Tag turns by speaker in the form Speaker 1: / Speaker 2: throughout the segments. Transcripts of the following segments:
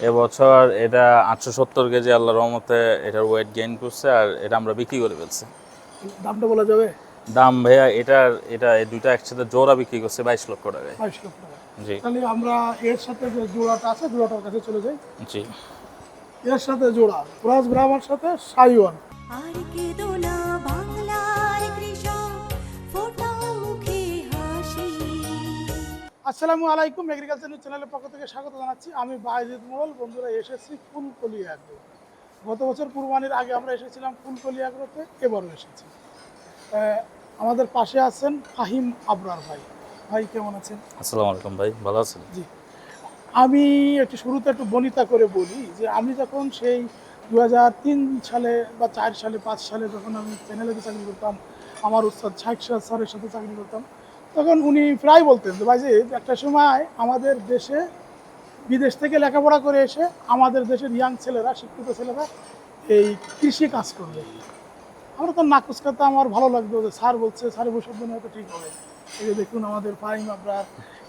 Speaker 1: এবছর এটা আটশো সত্তর কেজি আল্লাহ রহমতে এটার ওয়েট গেইন করছে আর এটা আমরা বিক্রি করে ফেলছি।
Speaker 2: দামটা বলা যাবে?
Speaker 1: দাম ভাইয়া এটার এটা এই দুইটা একসাথে জোড়া বিক্রি করছে বাইশ লক্ষ টাকায়।
Speaker 2: বাইশ লক্ষ টাকা
Speaker 1: জি।
Speaker 2: তাহলে আমরা এর সাথে যে জোড়াটা আছে জোড়াটার কাছে চলে যাই।
Speaker 1: জি।
Speaker 2: এর সাথে জোড়া ক্রস ব্রাহ্মার সাথে সাইওয়ান।
Speaker 3: আর না
Speaker 2: আসসালামু আলাইকুম এগ্রিকালচার নিউজ চ্যানেলের পক্ষ থেকে স্বাগত জানাচ্ছি। আমি বাইজিদ মোড়ল বন্ধুরা এসেছি ফুলকলি আগ্রো গত বছর কুরবানির আগে আমরা এসেছিলাম ফুলকলি আগ্রোতে এবারও এসেছি। আমাদের পাশে আছেন ফাহিম আবরার ভাই। ভাই কেমন আছেন?
Speaker 1: আসসালামু আলাইকুম ভাই ভালো আছেন?
Speaker 2: জি। আমি একটু শুরুতে একটু বনিতা করে বলি যে আমি যখন সেই দু তিন সালে বা চার সালে পাঁচ সালে যখন আমি চ্যানেলেতে চাকরি করতাম আমার উস্তাদ শাহেক শাহ স্যারের সাথে চাকরি করতাম তখন উনি প্রায় বলতেন যে ভাই যে একটা সময় আমাদের দেশে বিদেশ থেকে লেখাপড়া করে এসে আমাদের দেশের ইয়াং ছেলেরা শিক্ষিত ছেলেরা এই কৃষি কাজ করবে। আমরা তো নাকুচ করতে আমার ভালো লাগতো যে স্যার বলছে স্যার বসে হয়তো ঠিক হবে। এই যে দেখুন আমাদের ফাইম আপনার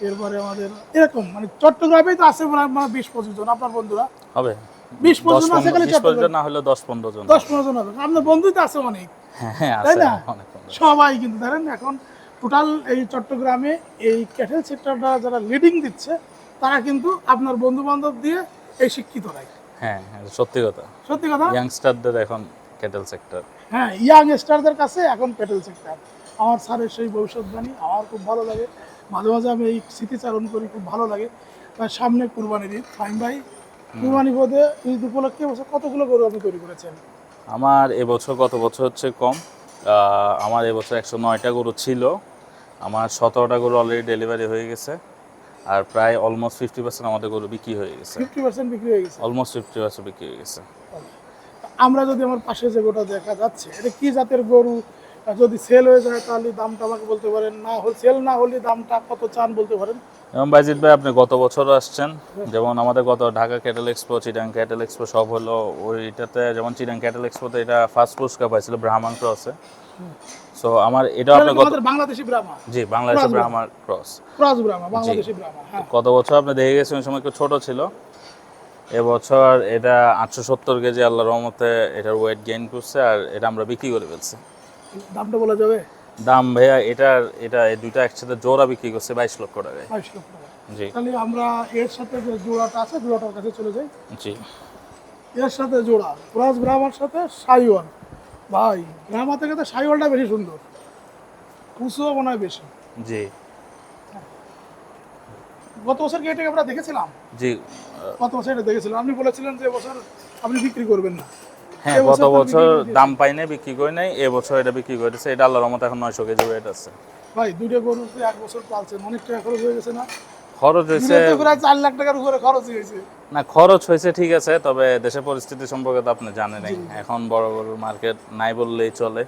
Speaker 2: এরপরে আমাদের এরকম মানে চট্টগ্রামেই তো আছে মানে বিশ পঁচিশ জন আপনার বন্ধুরা?
Speaker 1: হবে।
Speaker 2: বিশ পঁচিশ জন আছে খালি চট্টগ্রাম।
Speaker 1: না হলে দশ পনেরো জন
Speaker 2: দশ পনেরো জন হবে আপনার বন্ধুই তো আছে অনেক।
Speaker 1: হ্যাঁ হ্যাঁ
Speaker 2: তাই না? সবাই কিন্তু ধরেন এখন টোটাল এই চট্টগ্রামে এই ক্যাটেল সেক্টরটা যারা লিডিং দিচ্ছে তারা কিন্তু আপনার বন্ধু বান্ধব দিয়ে এই শিক্ষিতরাই
Speaker 1: হ্যাঁ হ্যাঁ সত্যি কথা।
Speaker 2: সত্যি কথা?
Speaker 1: ইয়াংস্টারদের এখন ক্যাটেল সেক্টর
Speaker 2: হ্যাঁ ইয়াং স্টারদের কাছে এখন ক্যাটেল সেক্টর আমার স্যারের সেই ভবিষ্যৎবাণী আমার খুব ভালো লাগে। মাঝে মাঝে আমি এই স্মৃতিচারণ করি খুব ভালো লাগে। তার সামনে কুরবানির ঈদ। ফাইন ভাই কুরবানি বোধে ঈদ উপলক্ষে এবছর কতগুলো গরু আপনি তৈরি করেছেন?
Speaker 1: আমার এবছর গত বছর হচ্ছে কম? আমার এবছর একশো নয়টা গরু ছিল। আমার সতেরোটা গরু অলরেডি ডেলিভারি হয়ে গেছে আর প্রায় অলমোস্ট ফিফটি পার্সেন্ট আমাদের গরু বিক্রি হয়ে গেছে।
Speaker 2: ফিফটি পার্সেন্ট বিক্রি হয়ে গেছে?
Speaker 1: অলমোস্ট ফিফটি পার্সেন্ট বিক্রি হয়ে গেছে।
Speaker 2: আমরা যদি আমার পাশে যে গোটা দেখা যাচ্ছে এটা কি জাতের গরু? যদি সেল হয়ে যায় তাহলে দামটা আমাকে বলতে পারেন। না হলে সেল না হলে দামটা কত চান বলতে পারেন?
Speaker 1: এবং বাইজিৎ ভাই আপনি গত বছর আসছেন। যেমন আমাদের গত Dhaka cattle expo Chittagong cattle expo সব হলো ওইটাতে যেমন চিটাং ক্যাটেল এক্সপোতে এটা ফার্স্ট পুরস্কার পাইছিল ব্রাহ্মণ ক্রসে সো আমার আপনার গত
Speaker 2: আমাদের বাংলাদেশি ব্রাহ্মা।
Speaker 1: জি Brahman cross
Speaker 2: cross Brahma Bangladeshi Brahma হ্যাঁ।
Speaker 1: গত বছর আপনি দেখে গেছেন? সময় একটু ছোট ছিল। এবছর এটা আটশো সত্তর কেজি আল্লাহ রহমতে এটার ওয়েট গেইন করছে আর এটা আমরা বিক্রি করে ফেলছি।
Speaker 2: দামটা বলা যাবে?
Speaker 1: দাম ভাইয়া এটার এটা এই দুইটা একসাথে জোড়া বিক্রি করছে বাইশ লক্ষ টাকায়।
Speaker 2: বাইশ লক্ষ টাকা
Speaker 1: জি।
Speaker 2: তাহলে আমরা এর সাথে যে জোড়াটা আছে জোড়াটার কাছে চলে যাই।
Speaker 1: জি।
Speaker 2: এর সাথে জোড়া ক্রস ব্রাহ্মার সাথে সাইওয়াল ভাই ব্রাহ্মা থেকে তো সাইওয়ালটা বেশি সুন্দর। উঁচুও মনে হয় বেশি।
Speaker 1: জি।
Speaker 2: গত বছর কি এটাকে আমরা দেখেছিলাম?
Speaker 1: জি।
Speaker 2: গত বছর এটা দেখেছিলাম। আপনি বলেছিলেন যে এবছর আপনি বিক্রি করবেন না।
Speaker 1: হ্যাঁ গত বছর দাম পাই নাই বিক্রি করে নাই এবছর এটা বিক্রি করেছে এটা আল্লাহর রহমতে এখন নয়শো কেজি ওয়েট আছে।
Speaker 2: ভাই দুইটা গরু এক বছর পালছেন অনেক টাকা খরচ হয়ে গেছে না?
Speaker 1: খরচ হয়েছে
Speaker 2: প্রায় চার লাখ টাকার উপরে খরচ হয়েছে।
Speaker 1: না খরচ হয়েছে ঠিক আছে তবে দেশের পরিস্থিতি সম্পর্কে তো আপনি জানেনই এখন বড় বড় মার্কেট নাই বললেই চলে।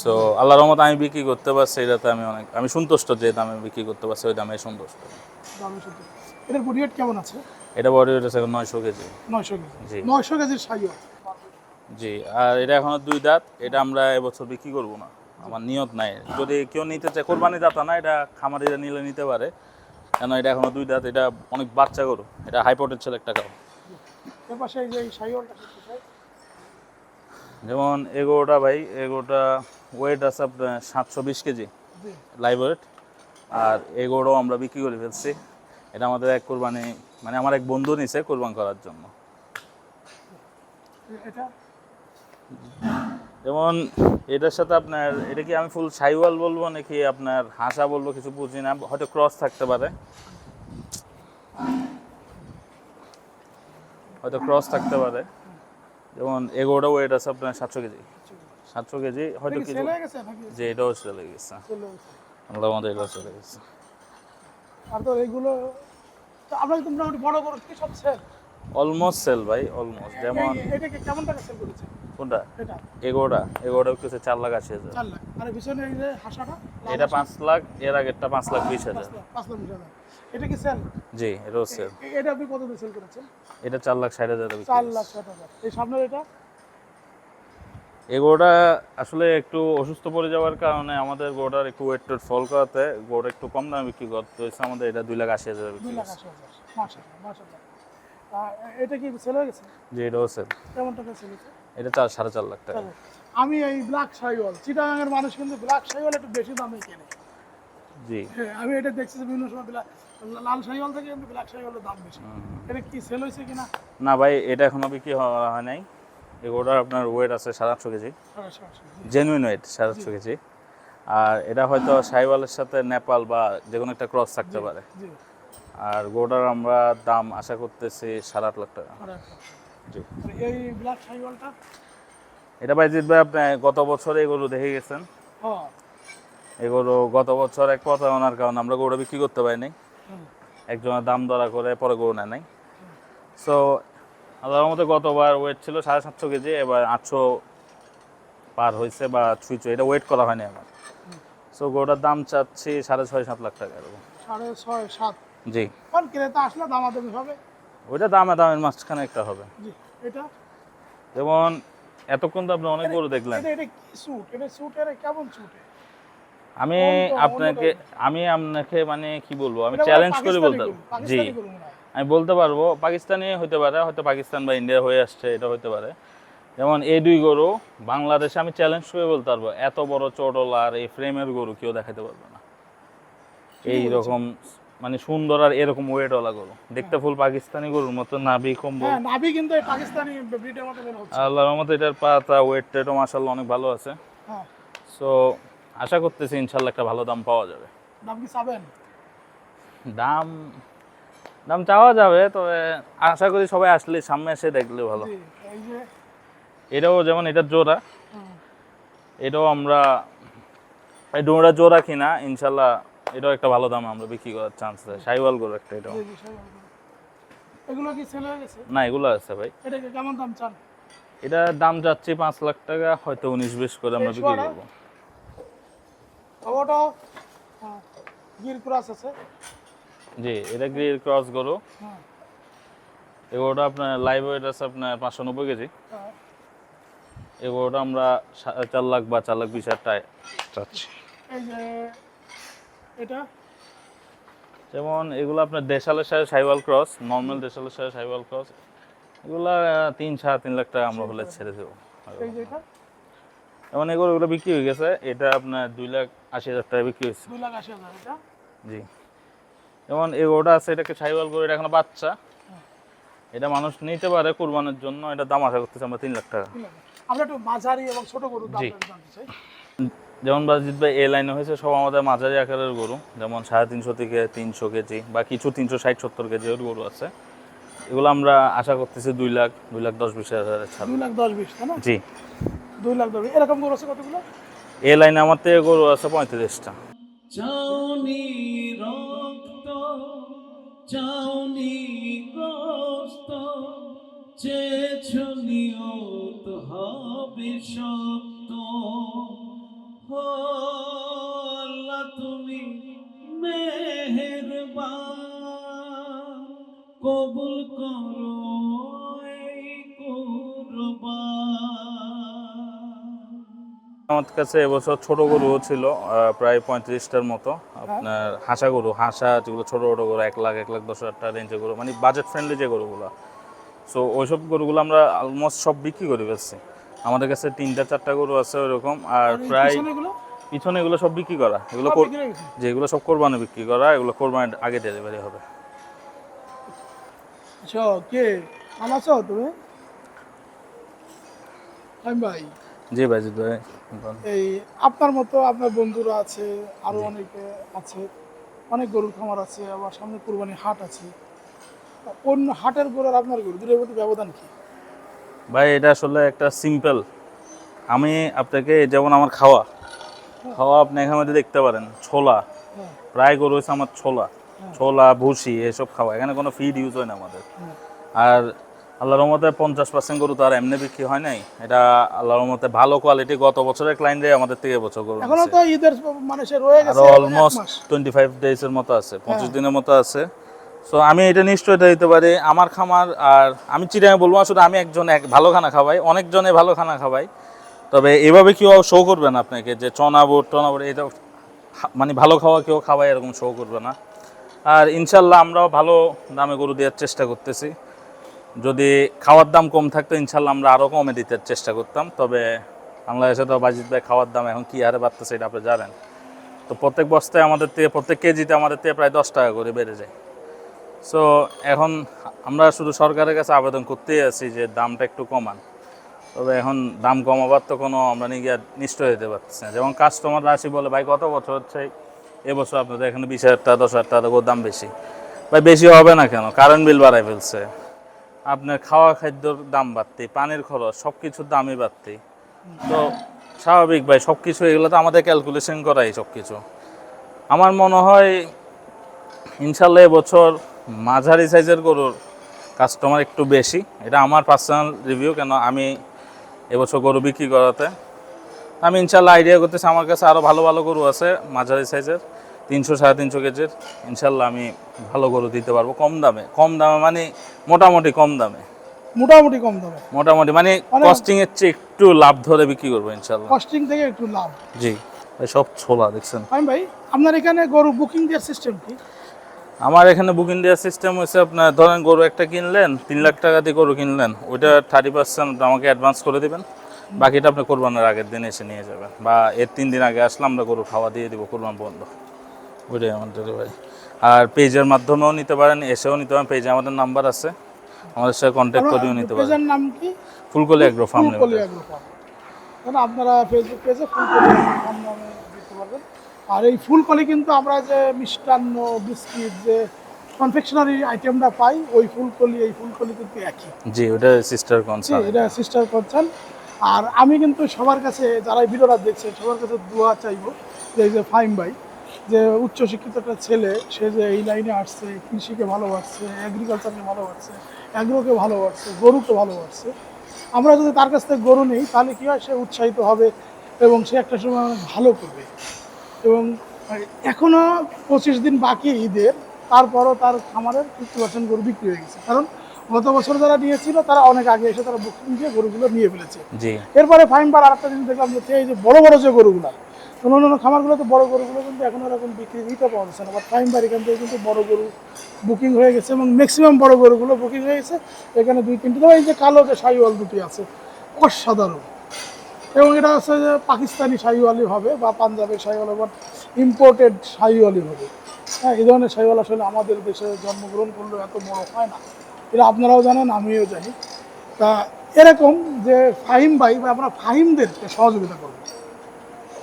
Speaker 1: সো আল্লাহর রহমতে আমি বিক্রি করতে পারছি এটাতে আমি অনেক আমি সন্তুষ্ট যে দামে বিক্রি করতে পারছি ওই দামে সন্তুষ্ট।
Speaker 2: এটার বডি ওয়েট কেমন আছে?
Speaker 1: এটা বডি ওয়েট আছে নয়শো কেজি।
Speaker 2: নয়শো কেজি।
Speaker 1: জি।
Speaker 2: নয়শো কেজির সাইও
Speaker 1: জি আর এটা এখনও দুই দাঁত এটা আমরা এবছর বিক্রি করব না। আমার নিয়ত নাই। যদি কেউ নিতে চায় কোরবানি দাতা না এটা খামারিরা নিলে নিতে পারে। কেন এটা এখনও দুই দাঁত এটা অনেক বাচ্চা গরু এটা হাই ছেলে একটা কাউ
Speaker 2: সাইওয়ালটা
Speaker 1: যেমন এগোটা ভাই এগোটা ওয়েট আছে আপনার সাতশো বিশ কেজি লাইভ ওয়েট আর এগোটাও আমরা বিক্রি করে ফেলছি। এটা আমাদের এক কোরবানি মানে আমার এক বন্ধু নিছে কোরবান করার জন্য।
Speaker 2: এটা?
Speaker 1: যেমন এটার সাথে আপনার এটা কি আমি ফুল সাইওয়াল বলব নাকি আপনার হাসা বলব কিছু বুঝি না হয়তো ক্রস থাকতে পারে। হয়তো ক্রস থাকতে পারে। যেমন এগোটা ওয়েট আছে আপনার সাতশো কেজি। সাতশো কেজি হয়তো কিছু যে এটাও চলে গেছে। আল্লাহ আমাদের এটাও চলে গেছে।
Speaker 2: আর তো এইগুলো আপনার মোটামুটি বড় বড় কি সব সেল
Speaker 1: অলমোস্ট সেল ভাই অলমোস্ট যেমন
Speaker 2: কেমন টাকা সেল করেছে?
Speaker 1: কোনটা?
Speaker 2: এটা।
Speaker 1: এগোটা এগোটা একটু চার লাখ আশি হাজার।
Speaker 2: লাখ। আর পিছনে এই যে হাসাটা
Speaker 1: এটা পাঁচ লাখ এর আগেরটা পাঁচ লাখ বিশ হাজার।
Speaker 2: পাঁচ লাখ বিশ হাজার। এটা কি সেল
Speaker 1: জি এটাও সেল
Speaker 2: এটা আপনি কত দিয়ে সেল করেছেন?
Speaker 1: এটা চার লাখ ষাট হাজার
Speaker 2: চার লাখ ষাট হাজার। এই সামনের এটা?
Speaker 1: এগোটা আসলে একটু অসুস্থ পড়ে যাওয়ার কারণে আমাদের গোটার একটু ওয়েট টোয়েট ফল করাতে গোটা একটু কম দামে বিক্রি করতে হয়েছে। আমাদের এটা দুই লাখ আশি হাজার
Speaker 2: দুই লাখ। আশি হাজার। এটা কি সেল হয়ে গেছে?
Speaker 1: যে এটাও সেল
Speaker 2: কেমন টাকা সেল হয়েছে?
Speaker 1: এটা চার সাড়ে চার লাখ টাকা।
Speaker 2: আমি এই ব্ল্যাক শাইওয়াল চিটাগাঙের মানুষ কিন্তু ব্ল্যাক শাইওয়াল একটু বেশি দামে কেনে।
Speaker 1: জি।
Speaker 2: হ্যাঁ আমি এটা দেখছি বিভিন্ন সময় লাল শাইওয়াল থেকে কিন্তু ব্ল্যাক শাইওয়ালের দাম বেশি। এটা কি সেল হয়েছে কিনা?
Speaker 1: না ভাই এটা এখনও বিক্রি হয় নাই। এগুলোর আপনার ওয়েট আছে সাড়ে আটশো কেজি।
Speaker 2: জি,
Speaker 1: জেনুইন ওয়েট সাড়ে আটশো কেজি। আর এটা হয়তো সাইওয়ালের সাথে নেপাল বা যে কোনো একটা ক্রস থাকতে পারে।
Speaker 2: জি।
Speaker 1: আর গোটার আমরা দাম আশা করতেছি সাড়ে আট লাখ টাকা। জি।
Speaker 2: এই ব্ল্যাক
Speaker 1: এটা ভাই জিতবে আপনি গত বছরে এগুলো দেখে গেছেন?
Speaker 2: হ্যাঁ।
Speaker 1: এগুলো গত বছর এক প্রতারণার কারণে আমরা গরু বিক্রি করতে পারিনি। একজনের দাম ধরা করে পরে গরু নেয় নাই। সো আল্লাহর মধ্যে গতবার ওয়েট ছিল সাড়ে সাতশো কেজি এবার আটশো পার হয়েছে বা ছুঁইছো এটা ওয়েট করা হয়নি আমার। সো গরুটার দাম চাচ্ছি সাড়ে ছয় সাত লাখ টাকা এরকম।
Speaker 2: সাড়ে ছয় সাত।
Speaker 1: জি।
Speaker 2: কোন ক্রেতা আসলে দামাদামি হবে?
Speaker 1: ওইটা দামে দামের মাঝখানে একটা হবে।
Speaker 2: জি এটা?
Speaker 1: যেমন এতক্ষণ তো আপনি অনেক গরু দেখলেন।
Speaker 2: এটা এটা কি স্যুট এটা স্যুটের কেমন স্যুটে
Speaker 1: আমি আপনাকে আমি আপনাকে মানে কি বলব? আমি চ্যালেঞ্জ করে বলতে জি। আমি বলতে পারব পাকিস্তানি হতে পারে হয়তো পাকিস্তান বা ইন্ডিয়া হয়ে আসছে এটা হতে পারে। যেমন এই দুই গরু বাংলাদেশে আমি চ্যালেঞ্জ করে বলতে পারব এত বড় চটল আর এই ফ্রেমের গরু কেউ দেখাতে পারবে না। এই রকম মানে সুন্দর আর এরকম ওয়েটওয়ালা গরু। দেখতে ফুল পাকিস্তানি গরুর মতো নাভি কম্বল।
Speaker 2: হ্যাঁ নাভি কিন্তু এই পাকিস্তানি ব্রিডের মতো মনে হচ্ছে।
Speaker 1: আল্লাহর মতো এটার পাতা ওয়েট টেটও মাসাল্লাহ অনেক ভালো আছে।
Speaker 2: হ্যাঁ।
Speaker 1: সো আশা করতেছি ইনশাল্লাহ একটা ভালো দাম পাওয়া যাবে।
Speaker 2: দাম কি চাবেন?
Speaker 1: দাম দাম চাওয়া যাবে তবে আশা করি সবাই আসলে সামনে এসে দেখলে ভালো।
Speaker 2: জি এই যে
Speaker 1: এটাও যেমন এটার জোড়া। এটাও আমরা এই ডোমরা জোড়া কিনা ইনশাল্লাহ এটাও একটা ভালো দাম আমরা বিক্রি করার চান্স আছে। সাইওয়াল গরু একটা এটাও।
Speaker 2: গরু। এগুলো কি সেল হয়ে গেছে?
Speaker 1: না এগুলো আছে ভাই।
Speaker 2: এটাকে কেমন দাম চান?
Speaker 1: এটার দাম যাচ্ছে পাঁচ লাখ টাকা হয়তো উনিশ বিশ করে আমরা বিক্রি? করব।
Speaker 2: ওটাও হ্যাঁ গির ক্রাস আছে।
Speaker 1: জি এটা গ্রিল ক্রস গরু।
Speaker 2: হ্যাঁ।
Speaker 1: এগুলোটা আপনার লাইভ ওয়েট আছে আপনার পাঁচশো নব্বই কেজি।
Speaker 2: হ্যাঁ।
Speaker 1: এগুলোটা আমরা চার লাখ বা চার লাখ বিশ হাজার টাকা চাচ্ছি।
Speaker 2: এটা?
Speaker 1: যেমন এগুলো আপনার দেশালের সাথে সাইওয়াল ক্রস নর্মাল দেশালের সাথে সাইওয়াল ক্রস এগুলো তিন সাড়ে তিন লাখ টাকা আমরা হলে ছেড়ে দেবো। যেমন এগুলো এগুলো বিক্রি হয়ে গেছে এটা আপনার দুই লাখ আশি হাজার টাকা বিক্রি হয়েছে।
Speaker 2: দুই লাখ আশি হাজার
Speaker 1: জি। যেমন এগুলোটা আছে এটাকে সাইওয়াল করে এটা এখন বাচ্চা। এটা মানুষ নিতে পারে কোরবানের জন্য এটা দাম আশা করতেছে আমরা তিন লাখ টাকা।
Speaker 2: আমরা একটু মাঝারি এবং ছোট গরুর দাম। জানতে চাই।
Speaker 1: যেমন বাজিত ভাই এ লাইনে হয়েছে সব আমাদের মাঝারি আকারের গরু। যেমন সাড়ে তিনশো থেকে তিনশো কেজি বা কিছু তিনশো ষাট সত্তর কেজির গরু আছে। এগুলো আমরা আশা করতেছি দুই লাখ দুই লাখ দশ বিশ হাজার ছাড়
Speaker 2: দুই লাখ দশ বিশ
Speaker 1: জি।
Speaker 2: দুই লাখ দশ এরকম গরু আছে কতগুলো?
Speaker 1: এ লাইনে আমার থেকে গরু আছে পঁয়ত্রিশটা।
Speaker 4: চাউনি রক্ত চাউনি কষ্ট হবে হল্লা তুমি মেহেরবান কবুল করো এই
Speaker 1: আমার কাছে এবছর ছোট গরুও ছিল প্রায় পঁয়ত্রিশটার মতো। আপনার হাসা গরু হাঁসা যেগুলো ছোট ছোটো গরু এক লাখ এক লাখ দশ হাজার টাকা রেঞ্জের গরু মানে বাজেট ফ্রেন্ডলি যে গরুগুলো। সো ওইসব গরুগুলো আমরা অলমোস্ট সব বিক্রি করে ফেলছি। আমাদের কাছে তিনটা চারটা গরু আছে ওইরকম আর প্রায়? পিছনে এগুলো? সব বিক্রি করা। এগুলো? যেগুলো সব কোরবানি বিক্রি করা এগুলো কোরবানির আগে ডেলিভারি হবে।
Speaker 2: আচ্ছা কে? আছো তুমি? ভাই।
Speaker 1: জি ভাইজিৎ ভাই।
Speaker 2: এই আপনার মতো আপনার বন্ধুরা আছে আরও অনেকে আছে অনেক গরুর খামার আছে আবার সামনে কুরবানি হাট আছে। কোন হাটের গরু আর আপনার গরু? দুটোর মধ্যে ব্যবধান কি?
Speaker 1: ভাই এটা আসলে একটা সিম্পল আমি আপনাকে যেমন আমার খাওয়া খাওয়া আপনি এখানে মধ্যে দেখতে পারেন ছোলা।
Speaker 2: হ্যাঁ
Speaker 1: প্রায় গরু হচ্ছে আমার ছোলা। ছোলা ভুসি এসব খাওয়া। এখানে কোনো ফিড ইউজ হয় না আমাদের। আর আল্লাহর রহমতে পঞ্চাশ পার্সেন্ট গরু তো আর এমনি বিক্রি হয় নাই। এটা আল্লাহর রহমতে ভালো কোয়ালিটি গত বছরের ক্লাইন্ট দিয়ে আমাদের থেকে বছর গরু এখনও
Speaker 2: তো ঈদের রয়ে গেছে
Speaker 1: অলমোস্ট টোয়েন্টি ফাইভ ডেজের মতো আছে পঁচিশ দিনের মতো আছে। সো আমি এটা নিশ্চয়তা দিতে পারি। আমার খামার আর আমি চিরাঙে বলব আসলে আমি একজন এক ভালো খানা খাওয়াই, অনেকজনে ভালো খানা খাওয়াই। তবে এভাবে কেউ শো করবে না আপনাকে যে চনা বুট, টনা এটা মানে ভালো খাওয়া কেউ খাওয়াই এরকম শো করবে না। আর ইনশাল্লাহ আমরাও ভালো দামে গরু দেওয়ার চেষ্টা করতেছি। যদি খাওয়ার দাম কম থাকতো, ইনশাল্লাহ আমরা আরও কমে দিতে চেষ্টা করতাম। তবে বাংলাদেশে তো বাজিত ভাই, খাওয়ার দাম এখন কী হারে বাড়তেছে, এটা আপনি জানেন। তো প্রত্যেক বস্তায় আমাদের থেকে প্রত্যেক কেজিতে আমাদের থেকে প্রায় দশ টাকা করে বেড়ে যায়। সো এখন আমরা শুধু সরকারের কাছে আবেদন করতেই আছি যে দামটা একটু কমান। তবে এখন দাম কমাবার তো কোনো আমরা নিয়ে নিশ্চয় হতে পারতেছি না। যেমন কাস্টমাররা আসি বলে, ভাই, কত বছর হচ্ছে? এবছর আপনাদের এখানে বিশ হাজার টাকা, দশ হাজার টাকা দাম বেশি। ভাই, বেশি হবে না কেন? কারেন্ট বিল বাড়াই ফেলছে। আপনার খাওয়া খাদ্যর দাম বাড়তি, পানির খরচ সব কিছুর দামই বাড়তি। তো স্বাভাবিক ভাই সব কিছু এগুলো তো আমাদের ক্যালকুলেশন করাই সব কিছু আমার মনে হয়, ইনশাল্লাহ এবছর মাঝারি সাইজের গরুর কাস্টমার একটু বেশি। এটা আমার পার্সোনাল রিভিউ কেন আমি এবছর গরু বিক্রি করাতে। আমি ইনশাল্লাহ আইডিয়া করতেছি আমার কাছে আরও ভালো ভালো গরু আছে মাঝারি সাইজের তিনশো সাড়ে তিনশো কেজির। ইনশাল্লাহ আমি ভালো গরু দিতে পারব কম দামে। কম দামে মানে মোটামুটি কম দামে।
Speaker 2: মোটামুটি কম দামে।
Speaker 1: মোটামুটি মানে
Speaker 2: মানে-
Speaker 1: কস্টিং এর চেয়ে একটু লাভ ধরে বিক্রি করব ইনশাল্লাহ।
Speaker 2: কস্টিং থেকে একটু লাভ।
Speaker 1: জি সব ছোলা দেখছেন।
Speaker 2: ভাই আপনার এখানে গরু বুকিং দেওয়ার সিস্টেম কি?
Speaker 1: আমার এখানে বুকিং দেওয়ার সিস্টেম হচ্ছে আপনার ধরেন গরু একটা কিনলেন তিন লাখ টাকা দিয়ে গরু কিনলেন ওইটা থার্টি পার্সেন্ট আমাকে অ্যাডভান্স করে দেবেন। বাকিটা আপনি কোরবানের আগের দিন এসে নিয়ে যাবেন। বা এর তিন দিন আগে আসলে আমরা গরু খাওয়া দিয়ে দিব কোরবান বন্ধ। ওইটাই আমার ডেলিভারি আর পেজের মাধ্যমেও নিতে পারেন এসেও নিতে পারেন পেজে আমাদের নাম্বার আছে। আমাদের সাথে কন্ট্যাক্ট করেও নিতে পারেন।
Speaker 2: পেজের নাম কি?
Speaker 1: Phulkoli agro farm
Speaker 2: Phulkoli agro farm আপনারা ফেসবুক পেজে ফুলকলি ফার্ম নামে দেখতে পারবেন। আর এই ফুলকলি কিন্তু আমরা যে মিষ্টান্ন বিস্কিট যে কনফেকশনারি আইটেমটা পাই ওই ফুলকলি এই ফুলকলি কিন্তু একই।
Speaker 1: জি ওটা সিস্টার কনসার্ন
Speaker 2: এটা সিস্টার করছেন আর আমি কিন্তু সবার কাছে যারা এই ভিডিওটা দেখছে সবার কাছে দোয়া চাইব যে এই যে ফাইম ভাই যে উচ্চশিক্ষিত একটা ছেলে সে যে এই লাইনে আসছে কৃষিকে ভালোবাসছে এগ্রিকালচারকে ভালোবাসছে অ্যাগ্রোকে ভালোবাসছে গরুকে ভালোবাসছে। আমরা যদি তার কাছ থেকে গরু নিই তাহলে কী হয়? সে উৎসাহিত হবে এবং সে একটা সময় ভালো করবে। এবং এখনও পঁচিশ দিন বাকি ঈদের তারপরও তার খামারের ফিফটি পার্সেন্ট গরু বিক্রি হয়ে গেছে। কারণ গত বছর যারা নিয়েছিল তারা অনেক আগে এসে তারা বুকিং দিয়ে গরুগুলো নিয়ে ফেলেছে। এরপরে ফাইনবার আর একটা জিনিস দেখলাম যে এই যে বড় বড় যে গরুগুলো অন্য অন্য খামারগুলোতে বড় গরুগুলো কিন্তু এখন এরকম বিক্রি দিতে পাওয়া যাচ্ছে না বাট ফাইনবার এখান থেকে কিন্তু বড় গরু বুকিং হয়ে গেছে এবং ম্যাক্সিমাম বড় গরুগুলো বুকিং হয়ে গেছে। এখানে দুই তিনটে এই যে কালো যে শাহিওয়াল দুটি আছে অসাধারণ। এবং এটা হচ্ছে যে পাকিস্তানি শাহিওয়ালি হবে বা পাঞ্জাবের শাহিওয়ালি বা ইম্পোর্টেড শাহিওয়ালি হবে। হ্যাঁ এই ধরনের শাহিওয়াল আসলে আমাদের দেশে জন্মগ্রহণ করলেও এত বড় হয় না। এটা আপনারাও জানেন, আমিও জানি। তা এরকম যে ফাহিম ভাই, বা আমরা ফাহিমদেরকে সহযোগিতা করব।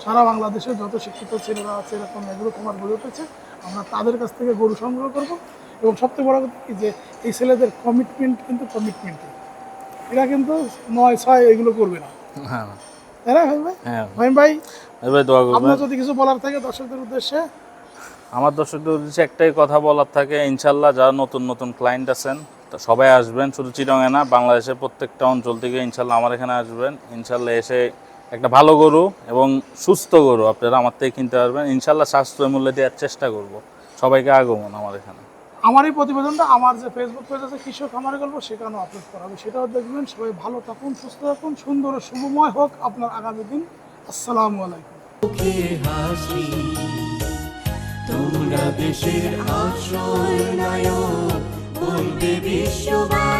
Speaker 2: সারা বাংলাদেশে যত শিক্ষিত ছেলেরা আছে, এরকম এগুলো কুমার গড়ে উঠেছে, আমরা তাদের কাছ থেকে গরু সংগ্রহ করব। এবং সবথেকে বড় কথা কি যে, এই ছেলেদের কমিটমেন্ট কিন্তু কমিটমেন্ট এরা কিন্তু নয় ছয় এগুলো করবে না।
Speaker 1: হ্যাঁ।
Speaker 2: ভাই?
Speaker 1: হ্যাঁ।
Speaker 2: ভাই
Speaker 1: দোয়া করবেন।
Speaker 2: আপনার যদি কিছু বলার থাকে দর্শকদের উদ্দেশ্যে?
Speaker 1: আমার দর্শকদের উদ্দেশ্যে একটাই কথা বলার থাকে ইনশাল্লাহ যারা নতুন নতুন ক্লায়েন্ট আছেন তো সবাই আসবেন শুধু চিরঙে না বাংলাদেশের প্রত্যেকটা অঞ্চল থেকে ইনশাল্লাহ আমার এখানে আসবেন। ইনশাল্লাহ এসে একটা ভালো গরু এবং সুস্থ গরু আপনারা আমার থেকে কিনতে পারবেন। ইনশাল্লাহ সাশ্রয় মূল্যে দেওয়ার চেষ্টা করব। সবাইকে আগমন আমার এখানে।
Speaker 2: আমার এই প্রতিবেদনটা, আমার যে ফেসবুক পেজ আছে, কৃষক আমার গল্প, সেখানেও আপলোড করা হবে। সেটাও দেখবেন। সবাই ভালো থাকুন, সুস্থ থাকুন, সুন্দর শুভময় হোক আপনার আগামী দিন। আসসালামু আলাইকুম।
Speaker 4: তোমরা দেশের আশ্রয় নায়ক বিশ্ববাসী।